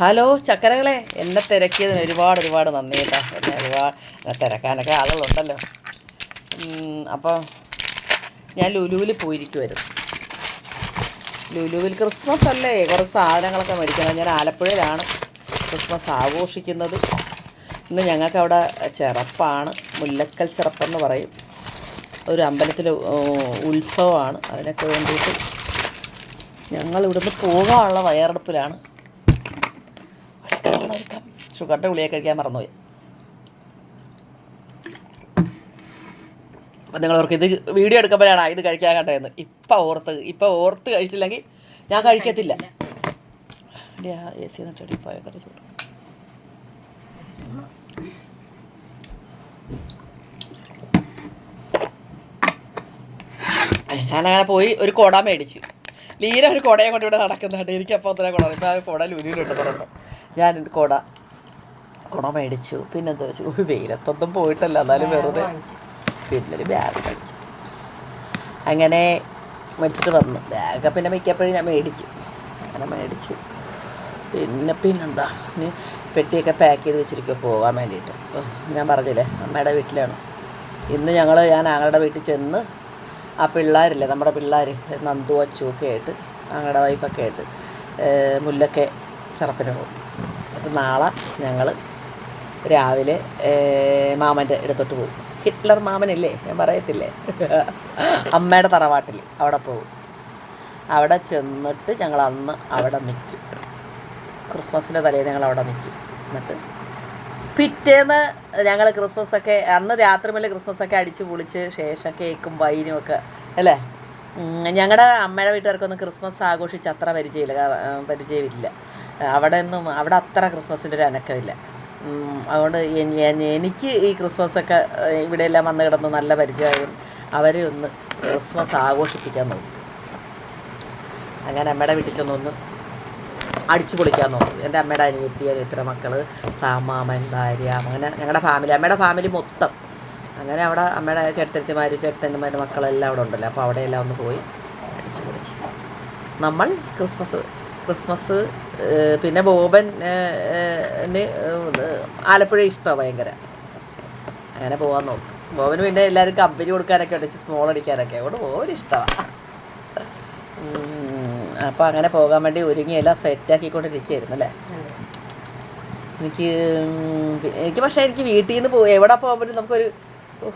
Hello ചക്കരകളെ എന്നെ തിരക്കിയതിന് ഒരുപാട് ഒരുപാട് നന്ദി കേട്ടോ. എന്നെ ഒരുപാട് തിരക്കാനൊക്കെ ആളുകളുണ്ടല്ലോ. അപ്പോൾ ഞാൻ ലുലുവിൽ പോയിരിക്കുമായിരുന്നു ലുലുവിൽ ക്രിസ്മസ് അല്ലേ? കുറച്ച് സാധനങ്ങളൊക്കെ മേടിക്കണം. ഞാൻ ആലപ്പുഴയിലാണ് ക്രിസ്മസ് ആഘോഷിക്കുന്നത്. ഇന്ന് ഞങ്ങൾക്ക് അവിടെ ചിറപ്പാണ്. മുല്ലക്കൽ ചിറപ്പെന്ന് പറയും. ഒരു അമ്പലത്തിൽ ഉത്സവമാണ്. അതിനൊക്കെ വേണ്ടിയിട്ട് ഞങ്ങൾ ഇവിടുന്ന് പോകാനുള്ള തയ്യാറെടുപ്പിലാണ്. ഷുഗറിന്റെ ഗുളിക കഴിക്കാൻ മറന്നുപോയി. അപ്പം നിങ്ങൾ ഓർക്കും ഇത് വീഡിയോ എടുക്കുമ്പോഴാണ് ഇത് കഴിക്കാൻ കണ്ടതെന്ന്. ഇപ്പം ഓർത്ത് ഇപ്പം ഓർത്ത് കഴിച്ചില്ലെങ്കിൽ ഞാൻ കഴിക്കത്തില്ല. ഞാനങ്ങനെ പോയി ഒരു കുട മേടിച്ചു. ലീന ഒരു കുടയും കൊണ്ട് ഇവിടെ നടക്കുന്നുണ്ട്. എനിക്കപ്പോൾ അത്ര കുട ഇപ്പം ആ കുട ലുലിയിലിട്ട് പറഞ്ഞു ഞാൻ കുട. കുട മേടിച്ചു. പിന്നെന്താ വെച്ചു? ഒരു വെയിലത്തൊന്നും പോയിട്ടല്ല. എന്നാലും വെറുതെ പിന്നെ ഒരു ബാഗ് മേടിച്ചു. അങ്ങനെ മേടിച്ചിട്ട് വന്നു. ബാഗ് പിന്നെ മിക്കപ്പോഴും ഞാൻ മേടിക്കും. അങ്ങനെ മേടിച്ചു. പിന്നെ പിന്നെന്താ? ഇനി പെട്ടിയൊക്കെ പാക്ക് ചെയ്ത് വെച്ചിരിക്കുക പോകാൻ വേണ്ടിയിട്ട്. ഞാൻ പറഞ്ഞില്ലേ? അമ്മയുടെ വീട്ടിലാണ്. ഇന്ന് ഞങ്ങൾ ഞാൻ ഞങ്ങളുടെ വീട്ടിൽ ചെന്ന് ആ പിള്ളേരില്ലേ നമ്മുടെ പിള്ളേർ നന്ദു അച്ചുവൊക്കെ ആയിട്ട് ഞങ്ങളുടെ വൈഫൊക്കെ ആയിട്ട് മുല്ലൊക്കെ മുല്ലക്കെ ചെറുപ്പിന് പോകും. എന്നിട്ട് നാളെ ഞങ്ങൾ രാവിലെ മാമന്റെ എടുത്തിട്ട് പോകും. ഹിറ്റ്ലർ മാമനില്ലേ? ഞാൻ പറയത്തില്ലേ? അമ്മയുടെ തറവാട്ടിൽ അവിടെ പോകും. അവിടെ ചെന്നിട്ട് ഞങ്ങൾ അന്ന് അവിടെ നിൽക്കും ക്രിസ്മസിന്റെ തലേ ഞങ്ങൾ അവിടെ നിൽക്കും എന്നിട്ട് പിറ്റേന്ന് ഞങ്ങൾ ക്രിസ്മസ് ഒക്കെ അന്ന് രാത്രി മുതൽ ക്രിസ്മസ് ഒക്കെ അടിച്ച് പൊളിച്ച് ശേഷം കേക്കും വൈനും ഒക്കെ അല്ലേ? ഞങ്ങളുടെ അമ്മയുടെ വീട്ടുകാർക്കൊന്നും ക്രിസ്മസ് ആഘോഷിച്ച് അത്ര പരിചയമില്ല പരിചയമില്ല. അവിടെ ഒന്നും അവിടെ അത്ര ക്രിസ്മസിന്റെ ഒരു അനക്കമില്ല. അതുകൊണ്ട് എനിക്ക് ഈ ക്രിസ്മസൊക്കെ ഇവിടെയെല്ലാം വന്ന് കിടന്ന് നല്ല പരിചയമായും അവരെ ഒന്ന് ക്രിസ്മസ് ആഘോഷിപ്പിക്കാൻ നോക്കും. അങ്ങനെ അമ്മയുടെ വീട്ടിൽ ചെന്നൊന്ന് അടിച്ചു പൊളിക്കാൻ നോക്കി. എന്റെ അമ്മയുടെ അനിയത്തി ഇത്ര മക്കൾ സാമാമൻ ഭാര്യ അങ്ങനെ ഞങ്ങളുടെ ഫാമിലി അമ്മയുടെ ഫാമിലി മൊത്തം. അങ്ങനെ അവിടെ അമ്മയുടെ ചേട്ടത്തിമാർ ചേട്ടന്മാരുടെ മക്കളെല്ലാം അവിടെ ഉണ്ടല്ലോ. അപ്പോൾ അവിടെയെല്ലാം ഒന്ന് പോയി അടിച്ചു പൊളിച്ച്. നമ്മൾ ക്രിസ്മസ് ക്രിസ്മസ് പിന്നെ ബോബൻ ആലപ്പുഴ ഇഷ്ടമാണ് ഭയങ്കര. അങ്ങനെ പോകാൻ നോക്കും. ബോബന് പിന്നെ എല്ലാവരും കമ്പനി കൊടുക്കാനൊക്കെ ഉണ്ട് സ്മോൾ അടിക്കാനൊക്കെ. അതുകൊണ്ട് ബോബന് ഇഷ്ടമാണ് അപ്പോൾ അങ്ങനെ പോകാൻ വേണ്ടി ഒരുങ്ങി എല്ലാം സെറ്റാക്കിക്കൊണ്ടിരിക്കുകയായിരുന്നു അല്ലേ? എനിക്ക് എനിക്ക് പക്ഷേ എനിക്ക് വീട്ടിൽ നിന്ന് പോ എവിടെ പോകാൻ പറ്റും നമുക്കൊരു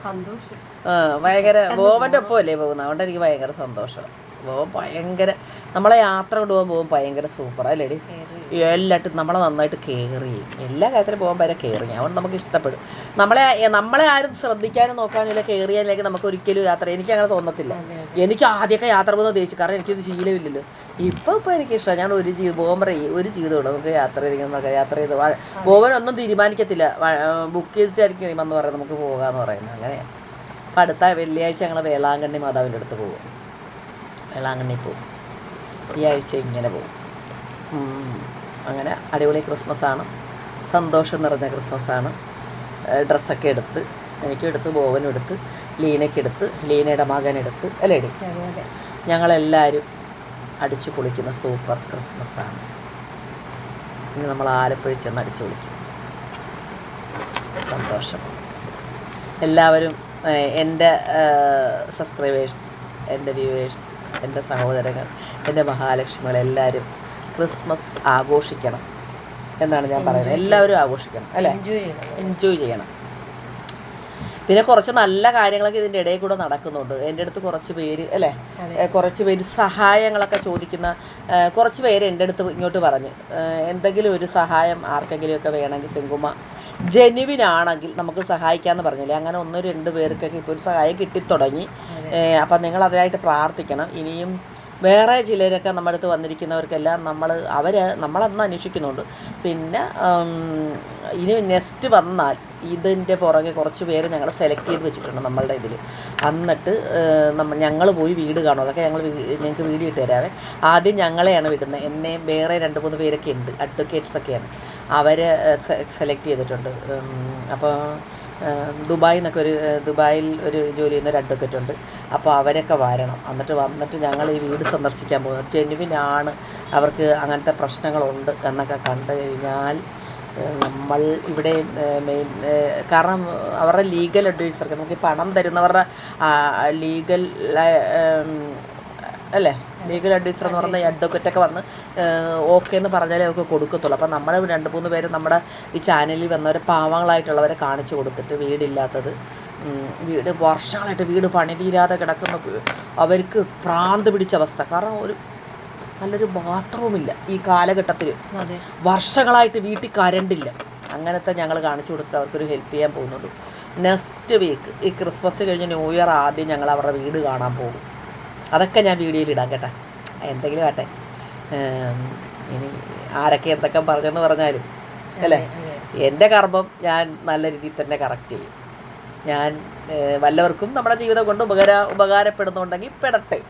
സന്തോഷം. ആ, ഭയങ്കര ബോബന്റെ ഒപ്പം അല്ലേ പോകുന്നത്? അതുകൊണ്ട് എനിക്ക് ഭയങ്കര സന്തോഷം. ബോബൻ ഭയങ്കര നമ്മളെ യാത്ര കൊണ്ടുപോകാൻ പോകുമ്പോൾ ഭയങ്കര സൂപ്പർ അല്ലേടി? എല്ലായിട്ടും നമ്മളെ നന്നായിട്ട് കെയർ ചെയ്യും. എല്ലാ കാര്യത്തിലും പോകാൻ വരെ കെയർ ചെയ്യും. അതുകൊണ്ട് നമുക്ക് ഇഷ്ടപ്പെടും. നമ്മളെ നമ്മളെ ആരും ശ്രദ്ധിക്കാനും നോക്കാനും ഇല്ല കെയർ നമുക്ക് ഒരിക്കലും യാത്ര എനിക്ക് അങ്ങനെ തോന്നത്തില്ല. എനിക്ക് ആദ്യമൊക്കെ യാത്ര പോകുന്ന ദേഷ്യം കാരണം എനിക്കിത് ശീലമില്ലല്ലോ. ഇപ്പോൾ ഇപ്പോൾ എനിക്ക് ഇഷ്ടമാണ് ഞാൻ ഒരു ജീവിതം പോകുമ്പോൾ ഒരു ജീവിതമുള്ളൂ നമുക്ക് യാത്ര ചെയ്തിരിക്കുന്നൊക്കെ യാത്ര ചെയ്ത് പോകാനൊന്നും തീരുമാനിക്കത്തില്ല. ബുക്ക് ചെയ്തിട്ടായിരിക്കും എന്ന് പറയുന്നത്. നമുക്ക് പോകാമെന്ന് പറയുന്നത്. അങ്ങനെ അപ്പം അടുത്ത വെള്ളിയാഴ്ച ഞങ്ങൾ വേളാങ്കണ്ണി മാതാവിന്റെ അടുത്ത് പോകും. വേളാങ്കണ്ണി പോകും ഈ ആഴ്ച ഇങ്ങനെ പോകും അങ്ങനെ അടിപൊളി ക്രിസ്മസാണ് സന്തോഷം നിറഞ്ഞ ക്രിസ്മസാണ് ഡ്രസ്സൊക്കെ എടുത്ത് എനിക്കും എടുത്ത് ബോവനും എടുത്ത് ലീനയ്ക്ക് എടുത്ത് ലീനയുടെ മകൻ എടുത്ത് അല്ലേ ഞങ്ങളെല്ലാവരും അടിച്ച് പൊളിക്കുന്ന സൂപ്പർ ക്രിസ്മസാണ് ഇനി നമ്മൾ ആലപ്പുഴ ചെന്ന് അടിച്ചു പൊളിക്കും. സന്തോഷം. എല്ലാവരും എന്റെ സബ്സ്ക്രൈബേഴ്സ് എന്റെ വ്യൂവേഴ്സ് എന്റെ സഹോദരങ്ങൾ എന്റെ മഹാലക്ഷ്മികൾ എല്ലാവരും ക്രിസ്മസ് ആഘോഷിക്കണം എന്നാണ് ഞാൻ പറയുന്നത്. എല്ലാവരും ആഘോഷിക്കണം അല്ലേ? എൻജോയ് ചെയ്യണം. എൻജോയ് ചെയ്യണം. പിന്നെ കുറച്ച് നല്ല കാര്യങ്ങളൊക്കെ ഇതിന്റെ ഇടയിൽ കൂടെ നടക്കുന്നുണ്ട്. എന്റെ അടുത്ത് കുറച്ച് പേര് അല്ലേ? കുറച്ച് പേര് സഹായങ്ങളൊക്കെ ചോദിക്കുന്ന കുറച്ച് പേര് എന്റെ അടുത്ത് ഇങ്ങോട്ട് പറഞ്ഞ്. എന്തെങ്കിലും ഒരു സഹായം ആർക്കെങ്കിലുമൊക്കെ വേണമെങ്കിൽ സിങ്കുമ ജെനുവിനാണെങ്കിൽ നമുക്ക് സഹായിക്കാമെന്ന് പറഞ്ഞില്ലേ? അങ്ങനെ ഒന്ന് രണ്ട് പേർക്കൊക്കെ ഇപ്പോൾ ഒരു സഹായം കിട്ടിത്തുടങ്ങി. അപ്പം നിങ്ങൾ അതിനായിട്ട് പ്രാർത്ഥിക്കണം. ഇനിയും വേറെ ചിലരൊക്കെ നമ്മുടെ അടുത്ത് വന്നിരിക്കുന്നവർക്കെല്ലാം നമ്മൾ അവർ നമ്മളന്ന് അന്വേഷിക്കുന്നുണ്ട്. പിന്നെ ഇനി നെക്സ്റ്റ് വന്നാൽ ഇതിന്റെ പുറകെ കുറച്ച് പേര് ഞങ്ങൾ സെലക്ട് ചെയ്ത് വെച്ചിട്ടുണ്ട് നമ്മളുടെ ഇതിൽ എന്നിട്ട് നമ്മൾ ഞങ്ങൾ പോയി വീട് കാണും. അതൊക്കെ ഞങ്ങൾ ഞങ്ങൾക്ക് വീഡിയോ ഇട്ട് തരാവേ. ആദ്യം ഞങ്ങളെയാണ് വിടുന്നത്. എന്നെയും വേറെ രണ്ട് മൂന്ന് പേരൊക്കെ ഉണ്ട്. അഡ്വക്കേറ്റ്സ് ഒക്കെയാണ് അവരെ സെലക്ട് ചെയ്തിട്ടുണ്ട്. അപ്പോൾ ദുബായിൽ നിന്നൊക്കെ ഒരു ദുബായിൽ ഒരു ജോലി ചെയ്യുന്ന ഒരു അഡ്വക്കറ്റ് ഉണ്ട്. അപ്പോൾ അവരൊക്കെ വരണം. എന്നിട്ട് വന്നിട്ട് ഞങ്ങൾ ഈ വീട് സന്ദർശിക്കാൻ പോകുന്നത് ജെനുവിനാണ് അവർക്ക് അങ്ങനത്തെ പ്രശ്നങ്ങളുണ്ട് എന്നൊക്കെ കണ്ടു കഴിഞ്ഞാൽ നമ്മൾ ഇവിടെ മെയിൻ കാരണം അവരുടെ ലീഗൽ അഡ്വൈസർക്ക് നമുക്ക് പണം തരുന്നവരുടെ ലീഗൽ അല്ലേ? ലീഗൽ അഡ്വൈസർ എന്ന് പറഞ്ഞ ഈ അഡ്വക്കറ്റ് ഒക്കെ വന്ന് ഓക്കെ എന്ന് പറഞ്ഞാലേ അവർക്ക് കൊടുക്കത്തുള്ളൂ. അപ്പം നമ്മൾ രണ്ട് മൂന്ന് പേര് നമ്മുടെ ഈ ചാനലിൽ വന്നവരെ പാവങ്ങളായിട്ടുള്ളവരെ കാണിച്ചു കൊടുത്തിട്ട് വീടില്ലാത്തത് വീട് വർഷങ്ങളായിട്ട് വീട് പണി തീരാതെ കിടക്കുന്ന അവർക്ക് പ്രാന്ത് പിടിച്ച അവസ്ഥ. കാരണം ഒരു നല്ലൊരു ബാത്റൂമില്ല ഈ കാലഘട്ടത്തിൽ വർഷങ്ങളായിട്ട് വീട്ടിൽ കരണ്ടില്ല അങ്ങനത്തെ ഞങ്ങൾ കാണിച്ചു കൊടുത്തിട്ട് അവർക്കൊരു ഹെൽപ്പ് ചെയ്യാൻ പോകുന്നുള്ളൂ. നെക്സ്റ്റ് വീക്ക് ഈ ക്രിസ്മസ് കഴിഞ്ഞ് ന്യൂ ഇയർ ആദ്യം ഞങ്ങൾ അവരുടെ വീട് കാണാൻ പോകും. അതൊക്കെ ഞാൻ വീഡിയോയിൽ ഇടാം കേട്ടോ. എന്തെങ്കിലും ആട്ടെ. ഇനി ആരൊക്കെ എന്തൊക്കെ പറഞ്ഞെന്ന് പറഞ്ഞാലും അല്ലേ? എന്റെ കർമ്മം ഞാൻ നല്ല രീതിയിൽ തന്നെ കറക്റ്റ് ചെയ്യും. ഞാൻ വല്ലവർക്കും നമ്മുടെ ജീവിതം കൊണ്ട് ഉപകാര ഉപകാരപ്പെടുന്നുണ്ടെങ്കിൽ പെടട്ടെ.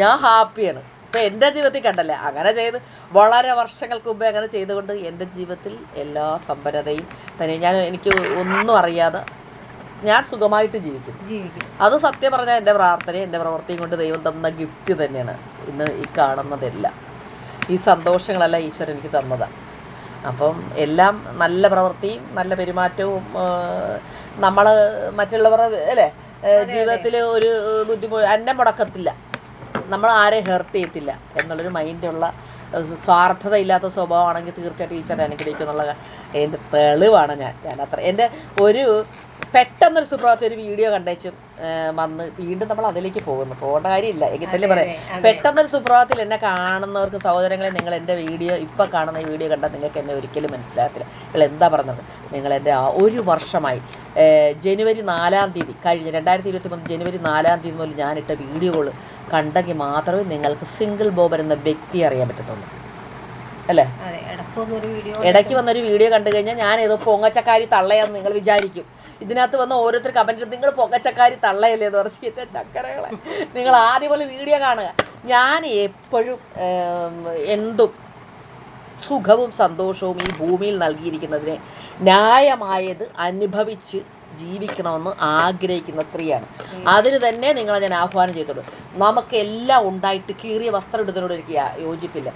ഞാൻ ഹാപ്പിയാണ് ഇപ്പം എന്റെ ജീവിതത്തിൽ കണ്ടല്ലേ അങ്ങനെ ചെയ്ത് വളരെ വർഷങ്ങൾക്ക് മുമ്പേ അങ്ങനെ ചെയ്തുകൊണ്ട് എന്റെ ജീവിതത്തിൽ എല്ലാ സമ്പന്നതയും തന്നെ. ഞാൻ എനിക്ക് ഒന്നും അറിയാതെ ഞാൻ സുഖമായിട്ട് ജീവിക്കും. ജീവിക്കും. അത് സത്യം പറഞ്ഞാൽ എന്റെ പ്രാർത്ഥന എന്റെ പ്രവൃത്തിയും കൊണ്ട് ദൈവം തന്ന ഗിഫ്റ്റ് തന്നെയാണ്. ഇന്ന് ഈ കാണുന്നതെല്ലാം. ഈ സന്തോഷങ്ങളെല്ലാം ഈശ്വരൻ എനിക്ക് തന്നതാണ് അപ്പം എല്ലാം നല്ല പ്രവൃത്തിയും നല്ല പെരുമാറ്റവും നമ്മൾ മറ്റുള്ളവർ അല്ലേ? ജീവിതത്തിൽ ഒരു ബുദ്ധിമുട്ട് അന്നം മുടക്കത്തില്ല. നമ്മൾ ആരെ ഹെർട്ട് ചെയ്യത്തില്ല. എന്നുള്ളൊരു മൈൻഡുള്ള സ്വാർത്ഥത ഇല്ലാത്ത സ്വഭാവമാണെങ്കിൽ തീർച്ചയായിട്ടും ഈശ്വരൻ അനുഗ്രഹിക്കും എന്നുള്ള എന്റെ തെളിവാണ് ഞാൻ. ഞാൻ അത്ര എന്റെ ഒരു പെട്ടെന്നൊരു സുപ്രഭാതത്തിൽ ഒരു വീഡിയോ കണ്ടേച്ചും വന്ന് വീണ്ടും നമ്മൾ അതിലേക്ക് പോകുന്നു. പോകേണ്ട കാര്യമില്ല. എങ്കിൽ തന്നെ പറയാം. പെട്ടെന്നൊരു സുപ്രഭാതത്തിൽ എന്നെ കാണുന്നവർക്ക് സഹോദരങ്ങളെ നിങ്ങൾ എന്റെ വീഡിയോ ഇപ്പം കാണുന്ന ഈ വീഡിയോ കണ്ടാൽ നിങ്ങൾക്ക് എന്നെ ഒരിക്കലും മനസ്സിലാകത്തില്ല. നിങ്ങൾ എന്താ പറഞ്ഞത്? നിങ്ങൾ എന്റെ ആ ഒരു വർഷമായി ജനുവരി നാലാം തീയതി കഴിഞ്ഞ രണ്ടായിരത്തി ഇരുപത്തി മൂന്ന് ജനുവരി നാലാം തീയതി മുതൽ ഞാനിട്ട വീഡിയോകൾ കണ്ടെങ്കിൽ മാത്രമേ നിങ്ങൾക്ക് സിംഗിൾ ബോബർ എന്ന വ്യക്തി അറിയാൻ പറ്റത്തുള്ളൂ. അല്ലേ? ഇടയ്ക്ക് വന്നൊരു വീഡിയോ കണ്ടു കഴിഞ്ഞാൽ ഞാൻ ഏതോ പൊങ്ങച്ചക്കാരി തള്ളയാന്ന് നിങ്ങൾ വിചാരിക്കും. ഇതിനകത്ത് വന്ന ഓരോരുത്തർ കമന്റ് നിങ്ങൾ പൊങ്ങച്ചക്കാരി തള്ളയല്ലേ? എന്ന് പറഞ്ഞ് എന്റെ ചക്കരകളെ. നിങ്ങൾ ആദ്യം പോലെ വീഡിയോ കാണുക. ഞാൻ എപ്പോഴും എന്തും സുഖവും സന്തോഷവും ഈ ഭൂമിയിൽ നൽകിയിരിക്കുന്നതിനെ ന്യായമായത് അനുഭവിച്ച് ജീവിക്കണമെന്ന് ആഗ്രഹിക്കുന്ന സ്ത്രീയാണ്. അതിന് തന്നെ നിങ്ങളെ ഞാൻ ആഹ്വാനം ചെയ്തോളൂ നമുക്ക് എല്ലാം ഉണ്ടായിട്ട് കീറിയ വസ്ത്രം ഇടുന്നതിനോട് എനിക്ക് യോജിപ്പില്ല.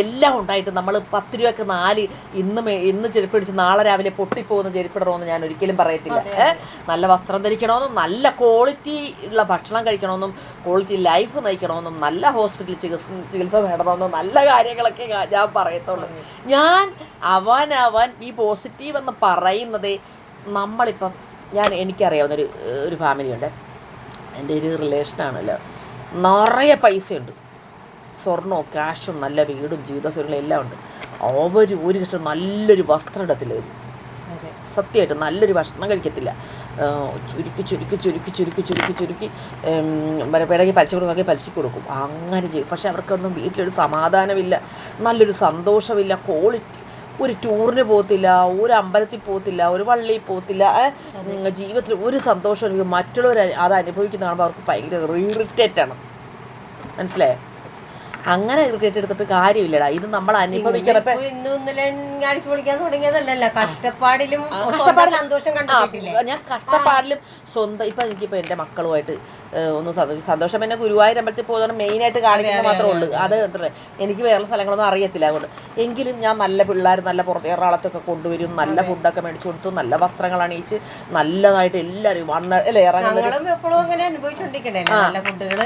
എല്ലാം ഉണ്ടായിട്ട് നമ്മൾ പത്ത് രൂപയ്ക്ക് നാല് ഇന്ന് ഇന്ന് ചെരുപ്പിടിച്ച് നാളെ രാവിലെ പൊട്ടിപ്പോകുന്ന ചെരുപ്പിടണമെന്ന് ഞാൻ ഒരിക്കലും പറയത്തില്ല. നല്ല വസ്ത്രം ധരിക്കണമെന്നും നല്ല ക്വാളിറ്റി ഉള്ള ഭക്ഷണം കഴിക്കണമെന്നും ക്വാളിറ്റി ലൈഫ് നയിക്കണമെന്നും നല്ല ഹോസ്പിറ്റലിൽ ചികിത്സ ചികിത്സ നേടണമെന്നും നല്ല കാര്യങ്ങളൊക്കെ ഞാൻ പറയത്തുള്ളൂ. ഞാൻ അവൻ അവൻ ഈ പോസിറ്റീവ് എന്ന് പറയുന്നത് നമ്മളിപ്പം ഞാൻ എനിക്കറിയാവുന്നൊരു ഒരു ഫാമിലിയുണ്ട്. എന്റെ ഒരു റിലേഷനാണല്ലോ നിറയെ പൈസയുണ്ട്. സ്വർണവും ക്യാഷും നല്ല വീടും ജീവിതസൗകര്യങ്ങളും എല്ലാം ഉണ്ട്. അവർ ഒരു കഷ്ടം നല്ലൊരു വസ്ത്രം ഇടത്തില്ല അവർ സത്യമായിട്ട് നല്ലൊരു ഭക്ഷണം കഴിക്കത്തില്ല. ചുരുക്കി ചുരുക്കി ചുരുക്കി ചുരുക്കി ചുരുക്കി ചുരുക്കി വേണമെങ്കിൽ പലിശ കൊടുക്കാക്കി പലിശ കൊടുക്കും. അങ്ങനെ ചെയ്യും. പക്ഷേ അവർക്കൊന്നും വീട്ടിലൊരു സമാധാനമില്ല. നല്ലൊരു സന്തോഷമില്ല. ക്വാളിറ്റി ഒരു ടൂറിന് പോകത്തില്ല ഒരു അമ്പലത്തിൽ പോകത്തില്ല ഒരു വള്ളിയിൽ പോകത്തില്ല ജീവിതത്തിൽ ഒരു സന്തോഷം മറ്റുള്ളവർ അത് അനുഭവിക്കുന്ന കാണുമ്പോൾ അവർക്ക് ഭയങ്കര ഇറിറ്റേറ്റ് ആണ്. മനസ്സിലായോ? അങ്ങനെ ക്രിക്കറ്റ് എടുത്തിട്ട് കാര്യമില്ലടാ. ഇത് നമ്മൾ അനുഭവിക്കണം ഇപ്പം ഇപ്പൊ ഇന്നും ഇന്നലെ അടിച്ചു പൊളിക്കാൻ തുടങ്ങിയതല്ലല്ലോ. കഷ്ടപ്പാടിലും ഞാൻ കഷ്ടപ്പാടിലും സ്വന്തം ഇപ്പൊ എനിക്കിപ്പോ എന്റെ മക്കളുമായിട്ട് ഒന്ന് സന്തോഷം എന്നെ ഗുരുവായൂർ അമ്പലത്തിൽ ആയിട്ട് മെയിനായിട്ട് കാണിക്കുന്നത് മാത്രമേ ഉള്ളൂ. അത്. എത്ര എനിക്ക് വേറെ സ്ഥലങ്ങളൊന്നും അറിയത്തില്ല അതുകൊണ്ട്. എങ്കിലും ഞാൻ നല്ല പിള്ളേർ നല്ല പുറത്ത് എറണാകുളത്തൊക്കെ കൊണ്ടുവരും. നല്ല ഫുഡൊക്കെ മേടിച്ചു കൊടുത്തു. നല്ല വസ്ത്രങ്ങൾ അണിയിച്ച് നല്ലതായിട്ട് എല്ലാവരും വന്ന അല്ലേ ഇറങ്ങുന്നത്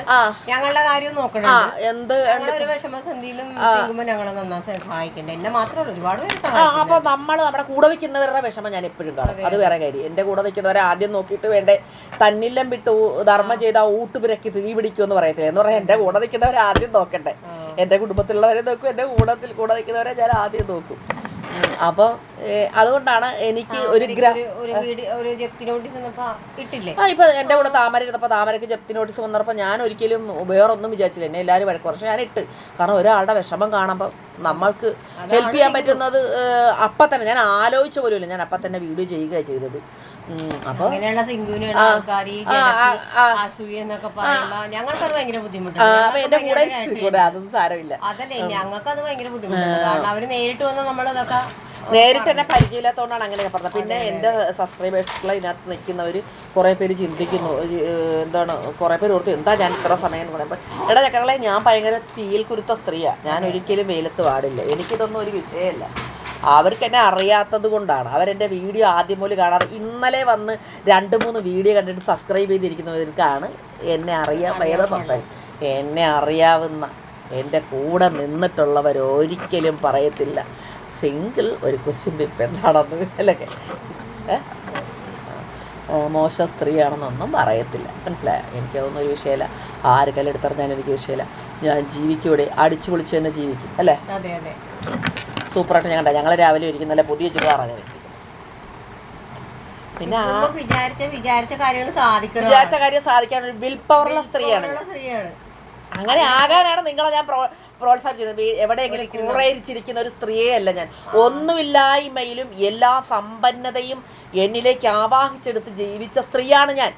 ആ. എന്ത് അപ്പോൾ നമ്മൾ നമ്മുടെ കൂടെ വെക്കുന്നവരുടെ വിഷമം ഞാൻ എപ്പോഴും കാണും. അത് വേറെ കാര്യം. എന്റെ കൂടെ നിൽക്കുന്നവരെ ആദ്യം നോക്കിയിട്ട് വേണ്ടേ തന്നില്ലം വിട്ട് ധർമ്മം ചെയ്താൽ ഊട്ടുപിരക്കി തീ പിടിക്കുമെന്ന് പറയത്തില്ല. എന്ന് പറയാൻ എന്റെ കൂടെ നിൽക്കുന്നവരെ ആദ്യം നോക്കട്ടെ എന്റെ കുടുംബത്തിലുള്ളവരെ നോക്കും എന്റെ കൂടത്തിൽ കൂടെ നിൽക്കുന്നവരെ ഞാൻ ആദ്യം നോക്കും. അപ്പോൾ അതുകൊണ്ടാണ് എനിക്ക് ഒരു ഗ്രഹം ഒരു ജപ്തി നോട്ടീസ് ഇട്ടില്ലേ ആ ഇപ്പൊ എന്റെ കൂടെ താമര ഇരുന്നപ്പോൾ താമരക്ക് ജപ്തി നോട്ടീസ് വന്നപ്പോൾ ഞാൻ ഒരിക്കലും വേറൊന്നും വിചാരിച്ചില്ല. എന്നെ എല്ലാരും വഴക്ക് കുറച്ച് ഞാൻ ഇട്ട്. കാരണം ഒരാളുടെ വിഷമം കാണുമ്പോൾ നമ്മൾക്ക് ഹെൽപ്പ് ചെയ്യാൻ പറ്റുന്നത് അപ്പം തന്നെ ഞാൻ ആലോചിച്ച പോലുമില്ല. ഞാൻ അപ്പം തന്നെ വീഡിയോ ചെയ്യുക ചെയ്തത്. അപ്പോൾ അങ്ങനെയുള്ള സിംഗുവിനുള്ള ആൾക്കാർ ഈ ജലസി, അസൂയ എന്നൊക്കെ പറയുമ്പോ ഞങ്ങൾക്കത് ഭയങ്കര ബുദ്ധിമുട്ടാണ് എന്റെ കൂടെ കൂടെ അതൊന്നും സാരമില്ല. അതല്ലേ ഞങ്ങൾക്ക് അത് ഭയങ്കര ബുദ്ധിമുട്ടാണ് കാരണം നേരിട്ട് വന്ന് നമ്മളതൊക്കെ നേരിട്ട് എന്നെ പരിചയമില്ലാത്തതുകൊണ്ടാണ് അങ്ങനെയൊക്കെ പറഞ്ഞത്. പിന്നെ എന്റെ സബ്സ്ക്രൈബേഴ്സുകൾ ഇതിനകത്ത് നിൽക്കുന്നവർ കുറേ പേര് ചിന്തിക്കുന്നു. എന്താണ് കുറേ പേര് ഓർത്ത് എന്താ ഞാൻ ഇത്ര സമയം എന്ന് പറയുമ്പോൾ എടാ ചക്കളെ ഞാൻ ഭയങ്കര തീയിൽ കുരുത്ത സ്ത്രീയാണ് ഞാൻ ഒരിക്കലും വെയിലത്ത് പാടില്ല എനിക്കിതൊന്നും ഒരു വിഷയമല്ല. അവർക്ക് എന്നെ അറിയാത്തത് കൊണ്ടാണ്. അവരെന്റെ വീഡിയോ ആദ്യം പോലും കാണാതെ ഇന്നലെ വന്ന് രണ്ട് മൂന്ന് വീഡിയോ കണ്ടിട്ട് സബ്സ്ക്രൈബ് ചെയ്തിരിക്കുന്നവർക്കാണ് എന്നെ അറിയാൻ വയ്യാതെ സംസാരിക്കും എന്നെ അറിയാവുന്ന എന്റെ കൂടെ നിന്നിട്ടുള്ളവർ ഒരിക്കലും പറയത്തില്ല. സിംഗിൾ ഒരു കൊച്ചിന്റെ പെണ്ണാണെന്ന് അല്ലെങ്കിൽ മോശം സ്ത്രീയാണെന്നൊന്നും പറയത്തില്ല. മനസ്സിലായോ? എനിക്കതൊന്നും ഒരു വിഷയമല്ല. ആര് കല്ലെടുത്തറിഞ്ഞാലും എനിക്ക് വിഷയമില്ല. ഞാൻ ജീവിക്കൂടെ അടിച്ചു പൊളിച്ച് തന്നെ ജീവിക്കും അല്ലേ? സൂപ്പറായിട്ട് ഞാൻ കണ്ട ഞങ്ങൾ രാവിലെ ഇരിക്കുന്ന നല്ല പുതിയ ചുരിദാറാണ് ഞാൻ പിന്നെ വിചാരിച്ച വിചാരിച്ച കാര്യങ്ങൾ സാധിക്കണം. വിചാരിച്ച കാര്യം സാധിക്കാൻ വിൽ പവറുള്ള സ്ത്രീയാണ് അങ്ങനെ ആകാനാണ് നിങ്ങളെ ഞാൻ പ്രോ പ്രോത്സാഹിപ്പിച്ചത് എവിടെയെങ്കിലും കൂറയിരിച്ചിരിക്കുന്ന ഒരു സ്ത്രീയെ അല്ല ഞാൻ. ഒന്നുമില്ലായ്മയിലും എല്ലാ സമ്പന്നതയും എന്നിലേക്ക് ആവാഹിച്ചെടുത്ത് ജീവിച്ച സ്ത്രീയാണ് ഞാൻ.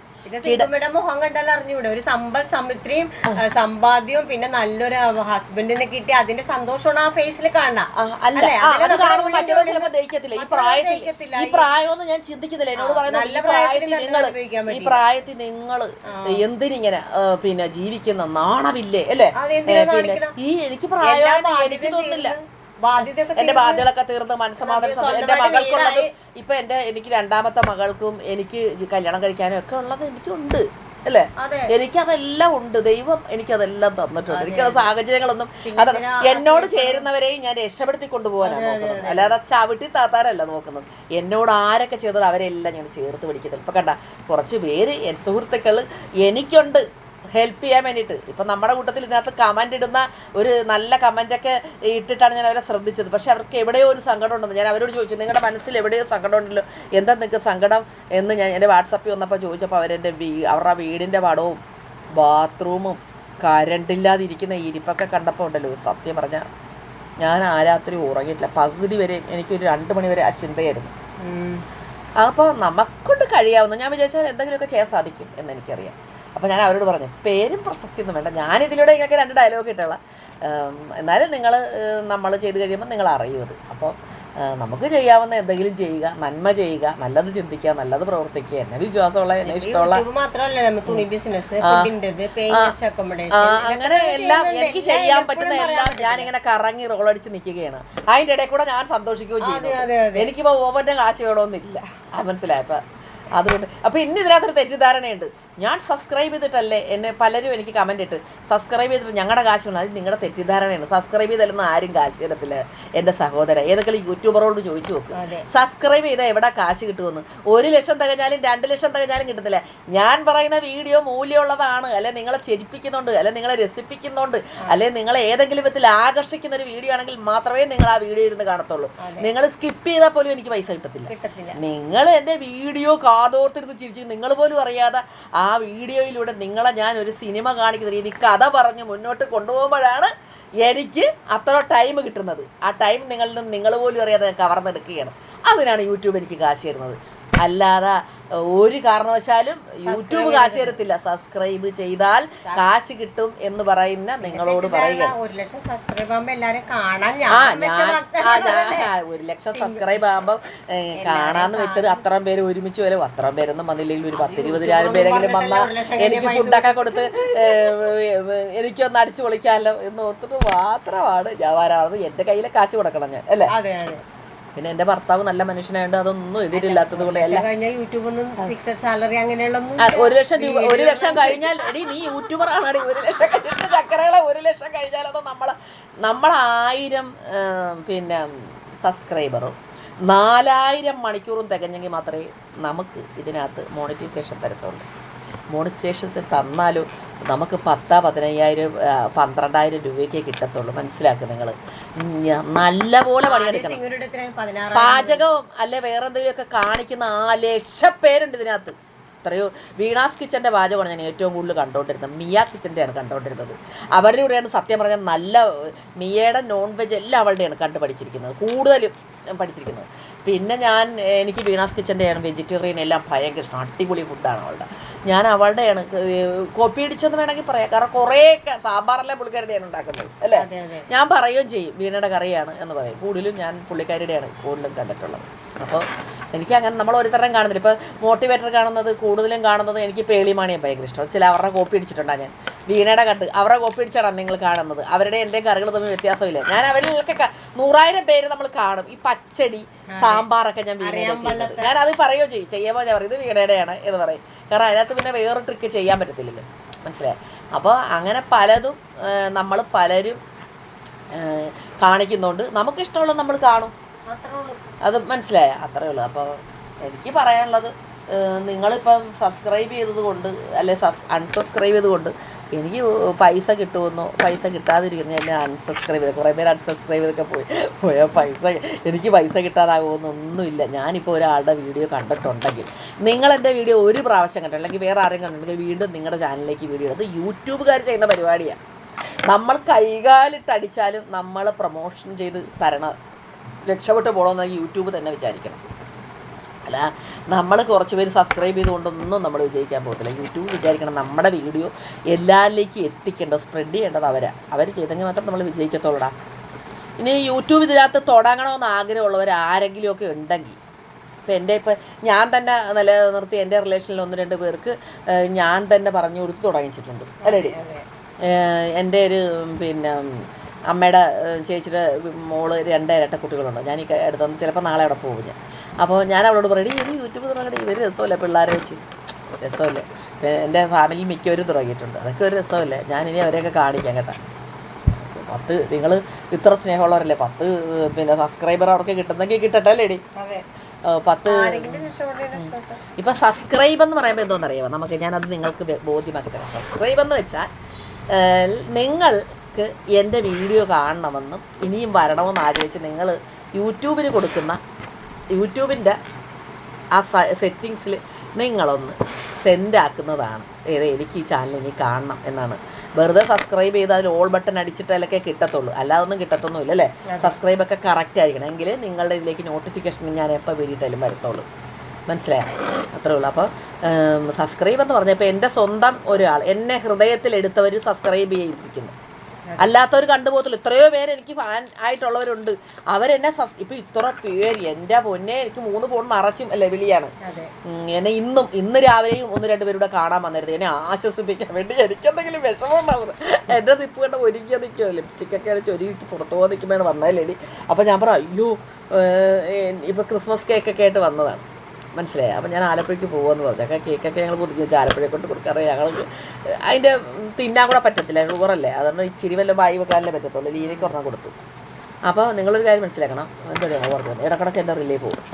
മുഖം അറിഞ്ഞൂടെ? ഒരു സമ്പൽ സമ്പാദ്യവും പിന്നെ നല്ലൊരു ഹസ്ബൻഡിനെ കിട്ടി അതിന്റെ സന്തോഷമാണ് ആ ഫേസിൽ കാണാം അല്ല അല്ലേ? ആ, അതിൽ അത് കാണുമ്പോൾ മറ്റുള്ളവർ ചിലപ്പോൾ ദഹിക്കത്തില്ല ഈ മറ്റുള്ളവർ പ്രായത്തിൽ ഈ പ്രായമൊന്നും ഞാൻ ചിന്തിക്കുന്നില്ല എന്നോട് പറയുന്നത് ഈ പ്രായത്തിൽ നിങ്ങൾ ഈ പറ്റി. പ്രായത്തിൽ നിങ്ങൾ എന്തിനിങ്ങനെ പിന്നെ ജീവിക്കുന്ന നാണമില്ലേ അല്ലേ? പിന്നെ ഈ എനിക്ക് പ്രായം എനിക്ക് തോന്നുന്നില്ല. എന്റെ ബാധ്യതകളൊക്കെ തീർന്ന് മനസ്സമാധാനം എന്റെ മകൾക്കുള്ളത്. ഇപ്പൊ എന്റെ എനിക്ക് രണ്ടാമത്തെ മകൾക്കും എനിക്ക് കല്യാണം കഴിക്കാനും ഒക്കെ ഉള്ളത് എനിക്കുണ്ട് അല്ലേ? എനിക്കതെല്ലാം ഉണ്ട്. ദൈവം എനിക്കതെല്ലാം തന്നിട്ടുണ്ട്. എനിക്ക് സാഹചര്യങ്ങളൊന്നും അതാണ്. എന്നോട് ചേരുന്നവരെയും ഞാൻ രക്ഷപ്പെടുത്തി കൊണ്ടുപോകാനാണ് നോക്കുന്നത്. അല്ലാതെ ചവിട്ടി താത്താനല്ല നോക്കുന്നത്. എന്നോട് ആരൊക്കെ ചെയ്തത് അവരെല്ലാം ഞാൻ ചേർത്ത് പിടിക്കുന്നത് ഇപ്പൊ കണ്ട കുറച്ച് പേര് സുഹൃത്തുക്കൾ എനിക്കുണ്ട്. ഹെൽപ്പ് ചെയ്യാൻ വേണ്ടിയിട്ട്. ഇപ്പം നമ്മുടെ കൂട്ടത്തിൽ ഇതിനകത്ത് കമന്റ് ഇടുന്ന ഒരു നല്ല കമന്റൊക്കെ ഇട്ടിട്ടാണ് ഞാൻ അവരെ ശ്രദ്ധിച്ചത്. പക്ഷേ അവർക്ക് എവിടെയോ ഒരു സങ്കടം ഉണ്ടെന്ന് ഞാൻ അവരോട് ചോദിച്ചു നിങ്ങളുടെ മനസ്സിൽ എവിടെയോ സങ്കടം ഉണ്ടല്ലോ? എന്താ നിങ്ങൾക്ക് സങ്കടം? എന്ന് ഞാൻ എന്റെ വാട്സപ്പിൽ വന്നപ്പോൾ ചോദിച്ചപ്പോൾ അവരെന്റെ വീ അവരുടെ വീടിന്റെ പടവും ബാത്റൂമും കരണ്ടില്ലാതിരിക്കുന്ന ഇരിപ്പൊക്കെ കണ്ടപ്പോൾ ഉണ്ടല്ലോ. സത്യം പറഞ്ഞാൽ ഞാൻ ആ രാത്രി ഉറങ്ങിയിട്ടില്ല. പകുതി വരെ എനിക്കൊരു രണ്ട് മണി വരെ ആ ചിന്തയായിരുന്നു. അപ്പോൾ നമുക്കൊണ്ട് കഴിയാവുന്ന ഞാൻ വിചാരിച്ചാൽ എന്തെങ്കിലുമൊക്കെ ചെയ്യാൻ സാധിക്കും എന്ന് എനിക്കറിയാം. അപ്പോൾ ഞാൻ അവരോട് പറഞ്ഞു പേരും പ്രശസ്തിയൊന്നും വേണ്ട. ഞാനിതിലൂടെ ഇങ്ങനെ രണ്ട് ഡയലോഗ് ഇട്ടുള്ള എന്നാലും നിങ്ങൾ നമ്മൾ ചെയ്ത് കഴിയുമ്പോൾ നിങ്ങൾ അറിയും അത്. അപ്പോൾ നമുക്ക് ചെയ്യാവുന്ന എന്തെങ്കിലും ചെയ്യുക നന്മ ചെയ്യുക നല്ലത് ചിന്തിക്കുക നല്ലത് പ്രവർത്തിക്കുക എന്നെ വിശ്വാസമുള്ള എന്നെ ഇഷ്ടമുള്ള അങ്ങനെ എല്ലാം എനിക്ക് ചെയ്യാൻ പറ്റുന്ന എല്ലാം ഞാൻ ഇങ്ങനെ കറങ്ങി റോളടിച്ച് നിൽക്കുകയാണ് അതിന്റെ ഇടയിൽ കൂടെ ഞാൻ സന്തോഷിക്കുകയും ചെയ്യുന്നു. ഓവന്റെ അതെ. എനിക്കിപ്പോൾ ഓവന്റെ കാശ് വേണമെന്നില്ല മനസ്സിലായപ്പോൾ അതുകൊണ്ട് അപ്പോൾ ഇന്ന് ഇതിനകത്തൊരു തെറ്റിദ്ധാരണയുണ്ട്. ഞാൻ സബ്സ്ക്രൈബ് ചെയ്തിട്ടല്ലേ എന്നെ പലരും എനിക്ക് കമന്റ് ഇട്ട്. സബ്സ്ക്രൈബ് ചെയ്തിട്ട് ഞങ്ങളുടെ കാശ് വേണം അത് നിങ്ങളുടെ തെറ്റിദ്ധാരണയാണ്. സബ്സ്ക്രൈബ് ചെയ്തല്ലെന്ന് ആരും കാശ് തരത്തില്ല എന്റെ സഹോദരൻ. ഏതെങ്കിലും യൂട്യൂബറോട് ചോദിച്ചു നോക്ക്. സബ്സ്ക്രൈബ് ചെയ്താൽ എവിടെ കാശ് കിട്ടുമെന്ന് ഒരു ലക്ഷം തികഞ്ഞാലും രണ്ട് ലക്ഷം തികഞ്ഞാലും കിട്ടത്തില്ല. ഞാൻ പറയുന്ന വീഡിയോ മൂല്യമുള്ളതാണ് അല്ലെ നിങ്ങളെ ചെരിപ്പിക്കുന്നുണ്ട് അല്ലെ നിങ്ങളെ രസിപ്പിക്കുന്നുണ്ട് അല്ലെ നിങ്ങളെ ഏതെങ്കിലും വിധത്തിൽ ആകർഷിക്കുന്ന ഒരു വീഡിയോ ആണെങ്കിൽ മാത്രമേ നിങ്ങൾ ആ വീഡിയോ ഇരുന്ന് കാണത്തുള്ളൂ. നിങ്ങൾ സ്കിപ്പ് ചെയ്താൽ പോലും എനിക്ക് പൈസ കിട്ടത്തില്ല. കിട്ടത്തില്ല. നിങ്ങൾ എന്റെ വീഡിയോ കാതോർത്തിരുന്ന് ചിരിച്ച് നിങ്ങൾ പോലും അറിയാതെ ആ വീഡിയോയിലൂടെ നിങ്ങളെ ഞാൻ ഒരു സിനിമ കാണിക്കുന്ന രീതി കഥ പറഞ്ഞ് മുന്നോട്ട് കൊണ്ടുപോകുമ്പോഴാണ് എനിക്ക് അത്ര ടൈം കിട്ടുന്നത്. ആ ടൈം നിങ്ങളിൽ നിന്ന് നിങ്ങൾ പോലും അറിയാതെ കവർന്നെടുക്കുകയാണ്. അതിനാണ് യൂട്യൂബ് എനിക്ക് കാശ് തരുന്നത്. അല്ലാതെ ഒരു കാരണവശാലും യൂട്യൂബ് കാശ് തരത്തില്ല. സബ്സ്ക്രൈബ് ചെയ്താൽ കാശ് കിട്ടും എന്ന് പറയുന്ന നിങ്ങളോട് പറയുക. ഒരു ലക്ഷം സബ്സ്ക്രൈബ് ആകുമ്പോ എല്ലാരും കാണാൻ ആ ഞാൻ ആ, ഞാൻ ഒരു ലക്ഷം സബ്സ്ക്രൈബ് ആകുമ്പോൾ കാണാന്ന് വെച്ചത് അത്രയും പേര് ഒരുമിച്ച് വരും. അത്രയും പേരൊന്നും വന്നില്ലെങ്കിൽ ഒരു പത്തിരുപതിനായിരം പേരെങ്കിലും വന്നാൽ എനിക്ക് ഫുഡൊക്കെ കൊടുത്ത് ഏ, ഏ, എനിക്കൊന്ന് അടിച്ചു പൊളിക്കാമല്ലോ എന്ന് ഓർത്തിട്ട് മാത്രമാണ് ഞാൻ വരാറുള്ളത്. എന്റെ കയ്യിലെ കാശ് കൊടുക്കണം ഞാൻ അല്ലേ? അതെ അതെ. പിന്നെ എന്റെ ഭർത്താവ് നല്ല മനുഷ്യനായത് അതൊന്നും എതിരില്ലാത്തത് കൊണ്ട് കഴിഞ്ഞാൽ ഫിക്സഡ് സാലറി ഒരു ലക്ഷം രൂപ ഒരു ലക്ഷം കഴിഞ്ഞാൽ എടി നീ യൂട്യൂബർ ആണടി ഒരു ലക്ഷം കഴിഞ്ഞിട്ട് ചക്കരകളെ ഒരു ലക്ഷം കഴിഞ്ഞാൽ അത് നമ്മൾ ഏം, പിന്നെ സബ്സ്ക്രൈബറും നാലായിരം മണിക്കൂറും തികഞ്ഞെങ്കിൽ മാത്രമേ നമുക്ക് ഇതിനകത്ത് മോണിറ്റൈസേഷൻ തരത്തുള്ളൂ. മോണിറ്റൈസേഷൻ തന്നാലും നമുക്ക് പത്ത് പതിനയ്യായിരം പന്ത്രണ്ടായിരം രൂപയ്ക്കേ കിട്ടത്തുള്ളൂ. മനസ്സിലാക്കുക നിങ്ങൾ നല്ല പോലെ പണിയെടുക്കണം. പാചകവും അല്ലെ വേറെന്തെങ്കിലും ഒക്കെ കാണിക്കുന്ന ആ ലക്ഷപ്പേരുണ്ട് ഇതിനകത്ത്. എത്രയോ വീണാസ് കിച്ചന്റെ പാചകമാണ് ഞാൻ ഏറ്റവും കൂടുതൽ കണ്ടുകൊണ്ടിരുന്നത്. മിയ കിച്ചന്റെയാണ് കണ്ടുകൊണ്ടിരുന്നത്. അവരുടെ കൂടെയാണ് സത്യം പറഞ്ഞാൽ നല്ല മിയയുടെ നോൺ വെജ് എല്ലാം അവളുടെയാണ് കണ്ടുപഠിച്ചിരിക്കുന്നത്. കൂടുതലും പഠിച്ചിരിക്കുന്നത്. പിന്നെ ഞാൻ എനിക്ക് വീണാസ് കിച്ചന്റെയാണ് വെജിറ്റേറിയൻ എല്ലാം ഭയങ്കര ഇഷ്ടം. അടിപൊളി ഫുഡാണ് അവളുടെ. ഞാൻ അവളുടെയാണ് കോപ്പി അടിച്ചെന്ന് വേണമെങ്കിൽ പറയാം. കാരണം കുറേ സാമ്പാറെല്ലാം പുള്ളിക്കാരുടെയാണ് ഉണ്ടാക്കുന്നത് അല്ലേ? ഞാൻ പറയുകയും ചെയ്യും വീണയുടെ കറിയാണ് എന്ന് പറയും. കൂടുതലും ഞാൻ പുള്ളിക്കാരിയുടെയാണ് കൂടുതലും കണ്ടിട്ടുള്ളത്. അപ്പോൾ എനിക്ക് അങ്ങനെ നമ്മൾ ഒരുത്തരം കാണുന്നില്ല. ഇപ്പോൾ മോട്ടിവേറ്റർ കാണുന്നത് കൂടുതലും കാണുന്നത് എനിക്ക് പേളിമാണിയെ ഭയങ്കര ഇഷ്ടം. ചില അവരുടെ കോപ്പി അടിച്ചിട്ടുണ്ടാണ് ഞാൻ. വീണയുടെ കണ്ട് അവരുടെ കോപ്പി അടിച്ചാണ് നിങ്ങൾ കാണുന്നത്. അവരുടെ എന്റെ കറികൾ തമ്മിൽ വ്യത്യാസമില്ല? ഞാൻ അവരിലൊക്കെ നൂറായിരം പേര് നമ്മൾ കാണും. ഈ പച്ചടി സാമ്പാറൊക്കെ ഞാൻ വീണയുടെ ഞാൻ അത് പറയുകയോ ചെയ്യും. ചെയ്യുമ്പോൾ ഞാൻ പറയും ഇത് വീണയുടെയാണ് എന്ന് പറയും. കാരണം അതിനകത്ത് പിന്നെ വേറൊരു ട്രിക്ക് ചെയ്യാൻ പറ്റത്തില്ലല്ലോ. മനസ്സിലായി? അപ്പോൾ അങ്ങനെ പലതും നമ്മൾ പലരും കാണിക്കുന്നുണ്ട് നമുക്കിഷ്ടമുള്ളത് നമ്മൾ കാണും. അത് മനസ്സിലായ അത്രേ ഉള്ളൂ. അപ്പോൾ എനിക്ക് പറയാനുള്ളത് നിങ്ങളിപ്പം സബ്സ്ക്രൈബ് ചെയ്തത് കൊണ്ട് അല്ലെ അൺസബ്സ്ക്രൈബ് ചെയ്തുകൊണ്ട് എനിക്ക് പൈസ കിട്ടുമെന്നോ പൈസ കിട്ടാതിരിക്കുന്നു എന്നെ അൺസബ്സ്ക്രൈബ് ചെയ്ത് കുറേ പേര് അൺസബ്സ്ക്രൈബ് ചെയ്തൊക്കെ പോയി. പോയാൽ പൈസ എനിക്ക് പൈസ കിട്ടാതാകുമെന്നൊന്നുമില്ല. ഞാനിപ്പോൾ ഒരാളുടെ വീഡിയോ കണ്ടിട്ടുണ്ടെങ്കിൽ നിങ്ങൾ എന്റെ വീഡിയോ ഒരു പ്രാവശ്യം കണ്ടു അല്ലെങ്കിൽ വേറെ ആരെയും കണ്ടിട്ടുണ്ടെങ്കിൽ വീണ്ടും നിങ്ങളുടെ ചാനലിലേക്ക് വീഡിയോ അത് യൂട്യൂബുകാർ ചെയ്യുന്ന പരിപാടിയാണ് നമ്മൾ കൈകാലിട്ടടിച്ചാലും നമ്മൾ പ്രൊമോഷൻ ചെയ്ത് തരണം രക്ഷപ്പെട്ടു പോകണമെന്ന് യൂട്യൂബ് തന്നെ വിചാരിക്കണം. അല്ല നമ്മൾ കുറച്ച് പേര് സബ്സ്ക്രൈബ് ചെയ്തുകൊണ്ടൊന്നും നമ്മൾ വിജയിക്കാൻ പോകത്തില്ല. യൂട്യൂബ് വിചാരിക്കണം നമ്മുടെ വീഡിയോ എല്ലാവരിലേക്കും എത്തിക്കേണ്ട സ്പ്രെഡ് ചെയ്യേണ്ടത് അവരാ. അവർ ചെയ്തെങ്കിൽ മാത്രം നമ്മൾ വിജയിക്കത്തുള്ളൂടാ. ഇനി യൂട്യൂബ് ഇതിനകത്ത് തുടങ്ങണമെന്ന് ആഗ്രഹമുള്ളവർ ആരെങ്കിലുമൊക്കെ ഉണ്ടെങ്കിൽ ഇപ്പം എന്റെ ഇപ്പം ഞാൻ തന്നെ നിലനിർത്തി എന്റെ റിലേഷനിൽ ഒന്ന് രണ്ട് പേർക്ക് ഞാൻ തന്നെ പറഞ്ഞു കൊടുത്ത് തുടങ്ങിച്ചിട്ടുണ്ട്. അല്ലേടി എന്റെ ഒരു പിന്നെ അമ്മയുടെ ചേച്ചിയുടെ മോൾ രണ്ട് ഇരട്ട കുട്ടികളുണ്ട്. ഞാൻ ഈ അടുത്തൊന്ന് ചിലപ്പോൾ നാളെ അവിടെ പോകും ഞാൻ. അപ്പോൾ ഞാൻ അവളോട് പറയും "എടീ, ഈ യൂട്യൂബ് തുടങ്ങണേ ഇവർ രസമല്ലേ പിള്ളേരെ വെച്ച്? രസമല്ലേ. എന്റെ ഫാമിലി മിക്കവരും തുടങ്ങിയിട്ടുണ്ട്. അതൊക്കെ ഒരു രസമല്ലേ? ഞാനിനി അവരെയൊക്കെ കാണിക്കാം കേട്ടോ. പത്ത് നിങ്ങൾ ഇത്ര സ്നേഹമുള്ളവരല്ലേ? പത്ത് പിന്നെ സബ്സ്ക്രൈബർ അവർക്ക് കിട്ടുന്നെങ്കിൽ കിട്ടട്ടെ അല്ലേടി? പത്ത് ഇപ്പം സബ്സ്ക്രൈബ് എന്ന് പറയുമ്പോൾ എന്തോന്നറിയാമോ നമുക്ക് ഞാനത് നിങ്ങൾക്ക് ബോധ്യമാക്കി തരാം. സബ്സ്ക്രൈബ് എന്ന് വെച്ചാൽ ഏഹ്, നിങ്ങൾക്ക് എന്റെ വീഡിയോ കാണണമെന്നും ഇനിയും വരണമെന്ന് ആഗ്രഹിച്ച് നിങ്ങൾ യൂട്യൂബിന് കൊടുക്കുന്ന യൂട്യൂബിന്റെ ആ സെറ്റിങ്സിൽ നിങ്ങളൊന്ന് സെൻഡ് ആക്കുന്നതാണ്. ഏത് എനിക്ക് ഈ ചാനൽ ഇനി കാണണം എന്നാണ്. വെറുതെ സബ്സ്ക്രൈബ് ചെയ്ത് അതിൽ ഓൾ ബട്ടൺ അടിച്ചിട്ടതിലൊക്കെ കിട്ടത്തുള്ളൂ. അല്ലാതെ ഒന്നും കിട്ടത്തൊന്നുമില്ല അല്ലേ? സബ്സ്ക്രൈബ് ഒക്കെ കറക്റ്റ് ആയിരിക്കണം. എങ്കിൽ നിങ്ങളുടെ ഇതിലേക്ക് നോട്ടിഫിക്കേഷൻ ഞാൻ എപ്പോൾ വേണ്ടിയിട്ടാലും വരത്തുള്ളൂ. മനസ്സിലായോ? അത്രേ ഉള്ളൂ. അപ്പോൾ സബ്സ്ക്രൈബ് എന്ന് പറഞ്ഞപ്പോൾ എന്റെ സ്വന്തം ഒരാൾ എന്നെ ഹൃദയത്തിൽ എടുത്തവർ സബ്സ്ക്രൈബ് ചെയ്തിരിക്കുന്നു. അല്ലാത്തവർ കണ്ടുപോകത്തില്ല എത്രയോ പേര് എനിക്ക് ഫാൻ ആയിട്ടുള്ളവരുണ്ട്. അവരെന്നെ ഇപ്പൊ ഇത്ര പേര് എന്റെ പൊന്നെ എനിക്ക് മൂന്ന് ഫോൺ നിറച്ചും അല്ലെ വിളിയാണ്. എന്നെ ഇന്നും ഇന്ന് രാവിലെയും ഒന്ന് രണ്ട് പേരുടെ കാണാൻ വന്നിരുന്നു എന്നെ ആശ്വസിപ്പിക്കാൻ വേണ്ടി എനിക്കെന്തെങ്കിലും വിഷമം ഉണ്ടാവുന്നത് എന്റെ നിപ്പ് കണ്ട ഒരുങ്ങിയ നിൽക്കുമോ ലിപ്സ്റ്റിക്കൊക്കെ അടിച്ച് ഒരുക്കി പുറത്തു പോകാൻ നിൽക്കുമ്പോഴാണ് വന്നതല്ലേ അപ്പോൾ ഞാൻ പറ അയ്യോ ഇപ്പോൾ ക്രിസ്മസ് കേക്കൊക്കെ ആയിട്ട് വന്നതാണ്. മനസ്സിലായി. അപ്പോൾ ഞാൻ ആലപ്പുഴയ്ക്ക് പോകുമെന്ന് പറഞ്ഞു. അപ്പോൾ കേക്കൊക്കെ ഞങ്ങൾ പൊതിഞ്ഞ് വെച്ച് ആലപ്പുഴയെ കൊണ്ട് കൊടുക്കാറ് ഞങ്ങൾക്ക് അതിന്റെ തിന്നാൻ കൂടെ പറ്റത്തില്ല. ഷുഗറല്ലേ. അതുകൊണ്ട് ഇച്ചിരി വല്ല വായി വെക്കാനല്ലേ പറ്റത്തുള്ളൂ. ലീനയ്ക്ക് ഒരെണ്ണം കൊടുത്തു. അപ്പോൾ നിങ്ങളൊരു കാര്യം മനസ്സിലാക്കണം. എന്താ ഞങ്ങൾ പറഞ്ഞത്? ഇടക്കിടക്ക് എന്റെ റിലേ പോകും.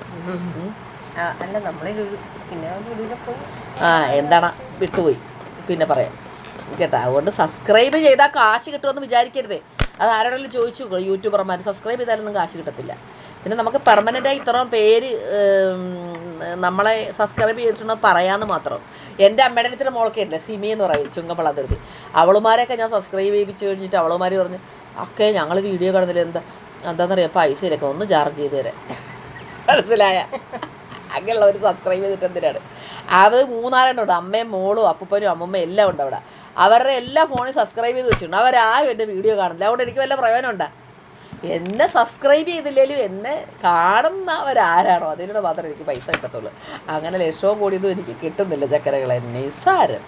ആ എന്താണ്? വിട്ടുപോയി. പിന്നെ പറയാം. കേട്ടോ. അതുകൊണ്ട് സബ്സ്ക്രൈബ് ചെയ്താൽ കാശ് കിട്ടുമെന്ന് വിചാരിക്കരുതേ. അത് ആരോടെങ്കിലും ചോദിച്ചു യൂട്യൂബർമാർ സബ്സ്ക്രൈബ് ചെയ്താലൊന്നും കാശ് കിട്ടത്തില്ല. പിന്നെ നമുക്ക് പെർമനന്റായി ഇത്രയും പേര് നമ്മളെ സബ്സ്ക്രൈബ് ചെയ്തിട്ടുണ്ടെന്ന് പറയാമെന്ന് മാത്രം. എന്റെ അമ്മയുടെ അടുത്തിന്റെ മോളൊക്കെ ഉണ്ട് സിമി എന്ന് പറയും ചുങ്കമ്പള അതിർത്തി അവളുമാരെയൊക്കെ ഞാൻ സബ്സ്ക്രൈബ് ചെയ്യിപ്പിച്ച് കഴിഞ്ഞിട്ട് അവളുമാർ പറഞ്ഞു ഒക്കെ ഞങ്ങൾ വീഡിയോ കാണുന്നില്ല. എന്താ എന്താണെന്നറിയാം പൈസയിലൊക്കെ ഒന്ന് ചാർജ് ചെയ്ത് തരാം മനസ്സിലായ? അങ്ങനെയുള്ളവർ സബ്സ്ക്രൈബ് ചെയ്തിട്ട് എന്തിനാണ്? അത് മൂന്നാലെണ്ണം ഉണ്ട് അമ്മയും മോളും അപ്പൂപ്പനും അമ്മമ്മയും എല്ലാം ഉണ്ട് അവിടെ. അവരുടെ എല്ലാ ഫോണിൽ സബ്സ്ക്രൈബ് ചെയ്ത് വെച്ചിട്ടുണ്ട്. അവരാരും എന്റെ വീഡിയോ കാണില്ല അതുകൊണ്ട് എനിക്ക് വല്ല പ്രയോജനം ഉണ്ടാ എന്നെ സബ്സ്ക്രൈബ് ചെയ്തില്ലെങ്കിലും എന്നെ കാണുന്നവരാരാണോ? അതിലൂടെ മാത്രമേ എനിക്ക് പൈസ കിട്ടത്തുള്ളൂ. അങ്ങനെ ലക്ഷവും കൂടിയതും എനിക്ക് കിട്ടുന്നില്ല ചക്കരകളെ. നിസാരം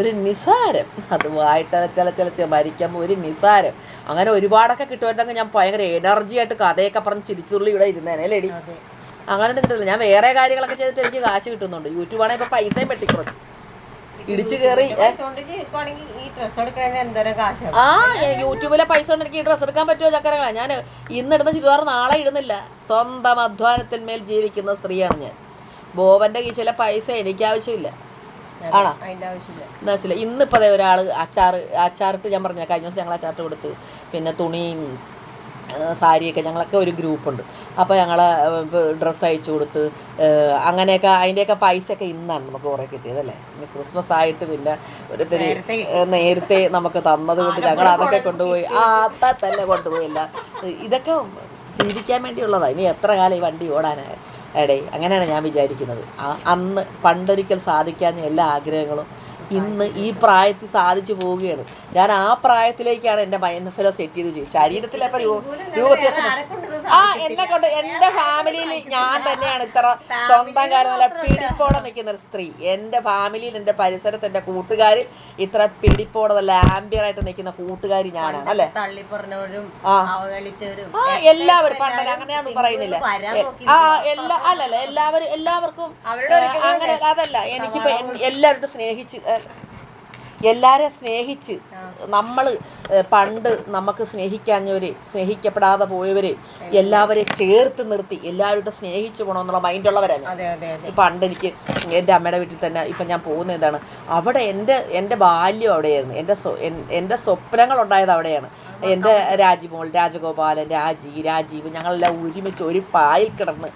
ഒരു നിസാരം അത് വായിട്ടലച്ചലച്ചലച്ച് മരിക്കുമ്പോൾ ഒരു നിസാരം അങ്ങനെ ഒരുപാടൊക്കെ കിട്ടുമായിരുന്നെങ്കിൽ ഞാൻ ഭയങ്കര എനർജി ആയിട്ട് കഥയൊക്കെ പറഞ്ഞ് ചിരിച്ചുള്ളി ഇവിടെ ഇരുന്നേനെ ലേഡി അങ്ങനെ കിട്ടില്ല ഞാൻ വേറെ കാര്യങ്ങളൊക്കെ ചെയ്തിട്ട് എനിക്ക് കാശ് കിട്ടുന്നുണ്ട്. യൂട്യൂബാണെങ്കിൽ ഇപ്പം പൈസയും വെട്ടിക്കുറച്ച്. ഇടിച്ചു കയറി ഈ ആ യൂട്യൂബിലെ പൈസ കൊണ്ട് എനിക്ക് ഡ്രസ്സ് എടുക്കാൻ പറ്റുമോ ചക്കരങ്ങളെ ഞാൻ ഇന്ന് ഇടുന്ന ചുരിദാർ നാളെ ഇടുന്നില്ല. സ്വന്തം അധ്വാനത്തിന്മേൽ ജീവിക്കുന്ന സ്ത്രീയാണ് ഞാൻ. ബോബന്റെ കീശയിലെ പൈസ എനിക്ക് ആവശ്യമില്ല ആണോ? അതിന്റെ ഇന്നിപ്പതേ വെച്ചില്ല ഒരാൾ അച്ചാർ അച്ചാറിട്ട് ഞാൻ പറഞ്ഞ കഴിഞ്ഞ ദിവസം ഞങ്ങൾ അച്ചാറിട്ട് കൊടുത്ത്. പിന്നെ തുണിയും സാരിയൊക്കെ ഞങ്ങളൊക്കെ ഒരു ഗ്രൂപ്പുണ്ട്. അപ്പോൾ ഞങ്ങൾ ഡ്രസ്സ് അയച്ചു കൊടുത്ത് അങ്ങനെയൊക്കെ അതിന്റെയൊക്കെ പൈസയൊക്കെ ഇന്നാണ് നമുക്ക് കുറേ കിട്ടിയതല്ലേ? ഇനി ക്രിസ്മസ് ആയിട്ട് പിന്നെ ഒരുത്തിരി നേരത്തെ നമുക്ക് തന്നത് കൊണ്ട് ഞങ്ങൾ അതൊക്കെ കൊണ്ടുപോയി ആ അപ്പം തന്നെ കൊണ്ടുപോയില്ല. ഇതൊക്കെ ജീവിക്കാൻ വേണ്ടിയുള്ളതാണ് ഇനി എത്ര കാലം ഈ വണ്ടി ഓടാനാ? എടേ അങ്ങനെയാണ് ഞാൻ വിചാരിക്കുന്നത്. അന്ന് പണ്ടൊരിക്കൽ സാധിക്കാഞ്ഞ എല്ലാ ആഗ്രഹങ്ങളും ഇന്ന് ഈ പ്രായത്തിൽ സാധിച്ചു പോവുകയാണ്. ഞാൻ ആ പ്രായത്തിലേക്കാണ് എന്റെ മനസ്സിലെ സെറ്റ് ചെയ്ത് ചെയ്ത് ശരീരത്തിലപ്പോൾ രൂപ രൂപ ആ എന്നെ കൊണ്ട് എന്റെ ഫാമിലിയിൽ ഞാൻ തന്നെയാണ് ഇത്ര സ്വന്തം കാര്യം നല്ല പിടിപ്പോടെ നിൽക്കുന്ന ഒരു സ്ത്രീ. എന്റെ ഫാമിലിയിൽ എന്റെ പരിസരത്ത് എന്റെ കൂട്ടുകാരിൽ ഇത്ര പിടിപ്പോടെ നല്ല ആംബിയറായിട്ട് നിൽക്കുന്ന കൂട്ടുകാരി ഞാനാണ് അല്ലേ? ആ. എല്ലാവരും പണ്ടല്ല അങ്ങനെയാണെന്ന് പറയുന്നില്ല. ആ എല്ലാ അല്ലല്ല എല്ലാവരും എല്ലാവർക്കും അങ്ങനെ അതല്ല എനിക്കിപ്പോ എല്ലാവരും എല്ലാവരോടും സ്നേഹിച്ച് ഏ, എല്ലാവരെയും സ്നേഹിച്ച് നമ്മൾ പണ്ട് നമുക്ക് സ്നേഹിക്കാഞ്ഞവരെ സ്നേഹിക്കപ്പെടാതെ പോയവരെ എല്ലാവരെയും ചേർത്ത് നിർത്തി എല്ലാവരോടും സ്നേഹിച്ചു പോകണമെന്നുള്ള മൈൻഡുള്ളവരാണ് പണ്ട് എനിക്ക് എന്റെ അമ്മയുടെ വീട്ടിൽ തന്നെ ഇപ്പം ഞാൻ പോകുന്ന എന്താണ് അവിടെ എന്റെ എന്റെ ബാല്യം അവിടെയായിരുന്നു. എന്റെ എന്റെ സ്വപ്നങ്ങൾ ഉണ്ടായത് അവിടെയാണ്. എന്റെ രാജിമോൾ രാജഗോപാലൻ രാജി രാജീവ് ഞങ്ങളെല്ലാം ഒരുമിച്ച് ഒരു പായിൽ കിടന്ന്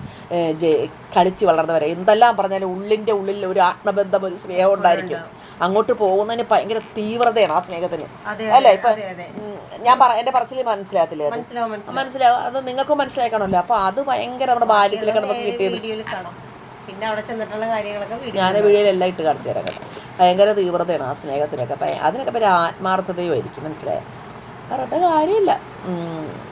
കളിച്ച് വളർന്നവരെ. എന്തെല്ലാം പറഞ്ഞാലും ഉള്ളിന്റെ ഉള്ളിൽ ഒരു ആത്മബന്ധം ഒരു സ്നേഹം ഉണ്ടായിരിക്കും. അങ്ങോട്ട് പോകുന്നതിന് ഭയങ്കര തീവ്രതയാണ് ആ സ്നേഹത്തിന്. അല്ലേ? ഇപ്പൊ ഞാൻ പറ എന്റെ പറച്ചിൽ മനസ്സിലാകത്തില്ലേ മനസ്സിലാവും അത് നിങ്ങൾക്കും മനസ്സിലാക്കണമല്ലോ അപ്പൊ അത് ഭയങ്കര നമ്മുടെ ബാല്യത്തിലൊക്കെ നമുക്ക് കിട്ടിയത്. പിന്നെ അവിടെ ചെന്നിട്ടുള്ള കാര്യങ്ങളൊക്കെ ഞാൻ വീഡിയോയിലെല്ലാം ഇട്ട് കാണിച്ചു തരാം കേട്ടോ. ഭയങ്കര തീവ്രതയാണ് ആ സ്നേഹത്തിനൊക്കെ. അപ്പൊ അതിനൊക്കെ ഒരു ആത്മാർത്ഥതയും ആയിരിക്കും മനസ്സിലായോ? പറഞ്ഞിട്ട് കാര്യമില്ല.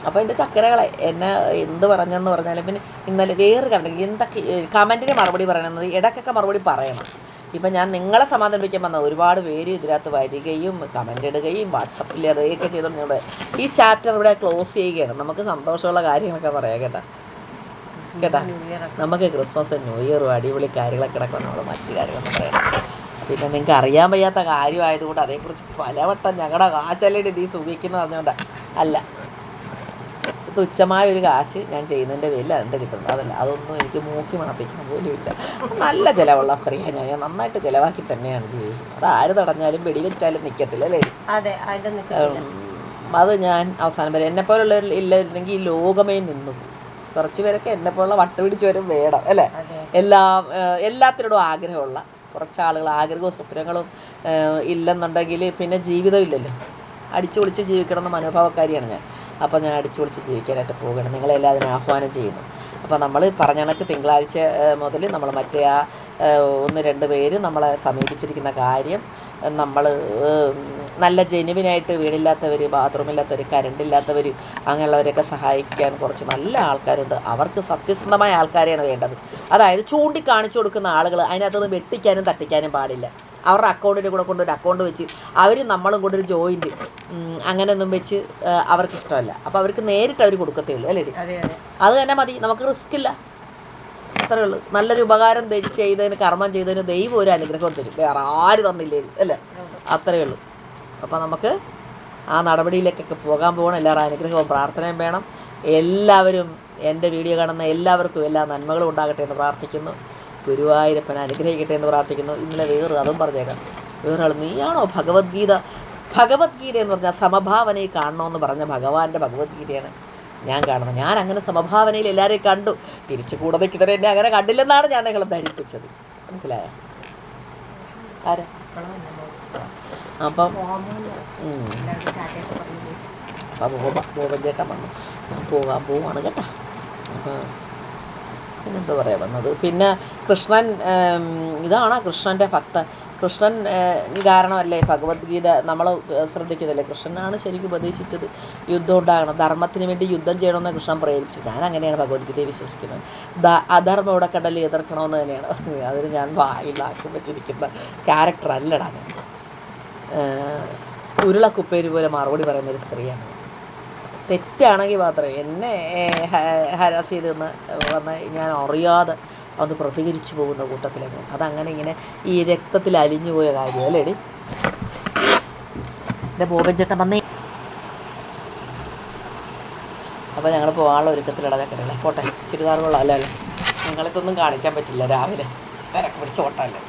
അപ്പോൾ എന്റെ ചക്കരകളെ എന്നെ എന്ത് പറഞ്ഞെന്ന് പറഞ്ഞാലും പിന്നെ ഇന്നലെ വേറെ കമന്റ് എന്തൊക്കെ കമന്റിന് മറുപടി പറയണമെന്നത് ഇടക്കൊക്കെ മറുപടി പറയണം. ഇപ്പം ഞാൻ നിങ്ങളെ സമാധാനിപ്പിക്കാൻ വന്ന ഒരുപാട് പേര് ഇതിനകത്ത് വരികയും കമന്റ് ഇടുകയും വാട്സപ്പിൽ അറിയുകയൊക്കെ ചെയ്തുകൊണ്ട് നിങ്ങൾ ഈ ചാപ്റ്റർ ഇവിടെ ക്ലോസ് ചെയ്യുകയാണ്. നമുക്ക് സന്തോഷമുള്ള കാര്യങ്ങളൊക്കെ പറയാം കേട്ടോ. കേട്ടാ? നമുക്ക് ക്രിസ്മസ് ന്യൂ ഇയറും അടിപൊളി കാര്യങ്ങളൊക്കെ കിടക്കും നമ്മൾ മറ്റു കാര്യങ്ങളൊന്നും പറയാം. പിന്നെ നിങ്ങൾക്ക് അറിയാൻ വയ്യാത്ത കാര്യമായതുകൊണ്ട് അതേക്കുറിച്ച് പലവട്ടം ഞങ്ങളുടെ കാശല്ലേ നീ സുഖിക്കുന്നു പറഞ്ഞുകൊണ്ട് അല്ല തുച്ഛമായ ഒരു കാശ് ഞാൻ ചെയ്യുന്നതിന്റെ പേരിൽ എന്ത് കിട്ടുന്നു അതല്ല അതൊന്നും എനിക്ക് മൂക്കി മണപ്പിക്കാൻ പോലും ഇല്ല. നല്ല ചിലവുള്ള സ്ത്രീയാണ് ഞാൻ. ഞാൻ നന്നായിട്ട് ചിലവാക്കി തന്നെയാണ് ചെയ്യുന്നത് അത് ആര് തടഞ്ഞാലും വെടിവെച്ചാലും നിൽക്കത്തില്ല അല്ലേ? അതെ അത് ഞാൻ അവസാനം വരെ എന്നെ പോലുള്ളവർ ഇല്ലായിരുന്നെങ്കിൽ ഈ ലോകമേ നിന്നു. കുറച്ച് പേരൊക്കെ എന്നെ പോലുള്ള വട്ടുപിടിച്ചവരും വേണം അല്ലേ? എല്ലാ എല്ലാത്തിനോടും ആഗ്രഹമുള്ള കുറച്ച് ആളുകൾ ആഗ്രഹവും സ്വപ്നങ്ങളും ഇല്ലെന്നുണ്ടെങ്കിൽ പിന്നെ ജീവിതം ഇല്ലല്ലോ അടിച്ചു പൊളിച്ച് ജീവിക്കണം എന്ന മനോഭാവക്കാരിയാണ് ഞാൻ. അപ്പോൾ ഞാൻ അടിച്ചു പൊളിച്ച് ജീവിക്കാനായിട്ട് പോവുകയാണ്. നിങ്ങളെല്ലാം അതിനെ ആഹ്വാനം ചെയ്യുന്നു. അപ്പോൾ നമ്മൾ പറഞ്ഞ കണക്ക് തിങ്കളാഴ്ച മുതൽ നമ്മൾ മറ്റേ ആ ഒന്ന് രണ്ട് പേര് നമ്മളെ സമീപിച്ചിരിക്കുന്ന കാര്യം നമ്മൾ നല്ല ജെനുവിനായിട്ട് വീടില്ലാത്തവർ ബാത്റൂമില്ലാത്തവർ കരണ്ടില്ലാത്തവർ അങ്ങനെയുള്ളവരെയൊക്കെ സഹായിക്കാൻ കുറച്ച് നല്ല ആൾക്കാരുണ്ട്. അവർക്ക് സത്യസന്ധമായ ആൾക്കാരെയാണ് വേണ്ടത്. അതായത് ചൂണ്ടിക്കാണിച്ചു കൊടുക്കുന്ന ആളുകൾ അതിനകത്തുനിന്ന് വെട്ടിക്കാനും തട്ടിക്കാനും പാടില്ല. അവരുടെ അക്കൗണ്ടിന്റെ കൂടെ കൊണ്ടൊരു അക്കൗണ്ട് വെച്ച് അവർ നമ്മളും കൊണ്ടൊരു ജോയിന്റ് അങ്ങനെയൊന്നും വെച്ച് അവർക്ക് ഇഷ്ടമല്ല അപ്പോൾ അവർക്ക് നേരിട്ട് അവർ കൊടുക്കത്തേ ഉള്ളൂ അല്ലേ അതെ തന്നെ മതി. നമുക്ക് റിസ്ക് ഇല്ല. അത്രേ ഉള്ളൂ. നല്ലൊരു ഉപകാരം ചെയ്തതിന് കർമ്മം ചെയ്തതിന് ദൈവം ഒരു അനുഗ്രഹം തരും. വേറെ ആര് തന്നില്ലേ അല്ലേ? അത്രേ ഉള്ളൂ. അപ്പോൾ നമുക്ക് ആ നടപടിയിലേക്കൊക്കെ പോകാൻ പോകണം എല്ലാവരും അനുഗ്രഹവും പ്രാർത്ഥനയും വേണം. എല്ലാവരും എന്റെ വീഡിയോ കാണുന്ന എല്ലാവർക്കും എല്ലാ നന്മകളും ഉണ്ടാകട്ടെ എന്ന് പ്രാർത്ഥിക്കുന്നു. ഗുരുവായൂരപ്പൻ അനുഗ്രഹിക്കട്ടെ എന്ന് പ്രാർത്ഥിക്കുന്നു. ഇന്നലെ വേറെ അതും പറഞ്ഞേക്കാം. വേറെ ആൾ നീയാണോ ഭഗവത്ഗീത? ഭഗവത്ഗീത എന്ന് പറഞ്ഞാൽ സമഭാവനയിൽ കാണണമെന്ന് പറഞ്ഞ ഭഗവാന്റെ ഭഗവത്ഗീതയാണ് ഞാൻ കാണുന്നത്. ഞാൻ അങ്ങനെ സമഭാവനയിൽ എല്ലാവരെയും കണ്ടു. തിരിച്ചു കൂടെ നിൽക്കുന്നവരെ എന്നെ അങ്ങനെ കണ്ടില്ലെന്നാണ് ഞാൻ നിങ്ങളെ ധരിപ്പിച്ചത്. മനസ്സിലായോ? ആരാ? അപ്പം അപ്പം ബോബൻ ചേട്ടൻ വന്നു. ഞാൻ പോകാൻ പോവാണ് കേട്ടോ. അപ്പോൾ പിന്നെന്താ പറയാ വന്നത്? പിന്നെ കൃഷ്ണൻ ഇതാണ് കൃഷ്ണന്റെ ഭക്തൻ. കൃഷ്ണൻ കാരണമല്ലേ ഭഗവത്ഗീത നമ്മൾ ശ്രദ്ധിക്കുന്നില്ലേ കൃഷ്ണനാണ് ശരിക്കും ഉപദേശിച്ചത് യുദ്ധം ഉണ്ടാകണം ധർമ്മത്തിന് വേണ്ടി യുദ്ധം ചെയ്യണമെന്ന് കൃഷ്ണൻ പ്രേരിപ്പിച്ചു. ഞാൻ അങ്ങനെയാണ് ഭഗവത്ഗീതയെ വിശ്വസിക്കുന്നത്. അധർമ്മം ഇവിടെ കടലിൽ എതിർക്കണമെന്ന് തന്നെയാണ് അതിന് ഞാൻ വായിലാക്കും വെച്ചിരിക്കുന്ന ക്യാരക്ടർ അല്ലടാ ഞാൻ. ഉരുളക്കുപ്പേര് പോലെ മറുപടി പറയുന്ന ഒരു സ്ത്രീയാണ്. തെറ്റാണെങ്കിൽ മാത്രമേ എന്നെ ഹരാസ് ചെയ്ത് വന്ന് ഞാൻ അറിയാതെ ഒന്ന് പ്രതികരിച്ചു പോകുന്ന കൂട്ടത്തിലാണ് ഞാൻ. അതങ്ങനെ ഇങ്ങനെ ഈ രക്തത്തിൽ അലിഞ്ഞു പോയ കാര്യം അല്ലേടി എന്റെ ബോബൻ ചേട്ടൻ വന്നേ. അപ്പോൾ ഞങ്ങൾ പോകാനുള്ള ഒരുക്കത്തിലിട ചക്കരകളെ പോട്ടെ ചുരിദാർ കൊള്ളാം. അല്ലേ നിങ്ങളിതൊന്നും കാണിക്കാൻ പറ്റില്ല രാവിലെ. തിരക്ക് പിടിച്ച് ഓട്ടമല്ലേ?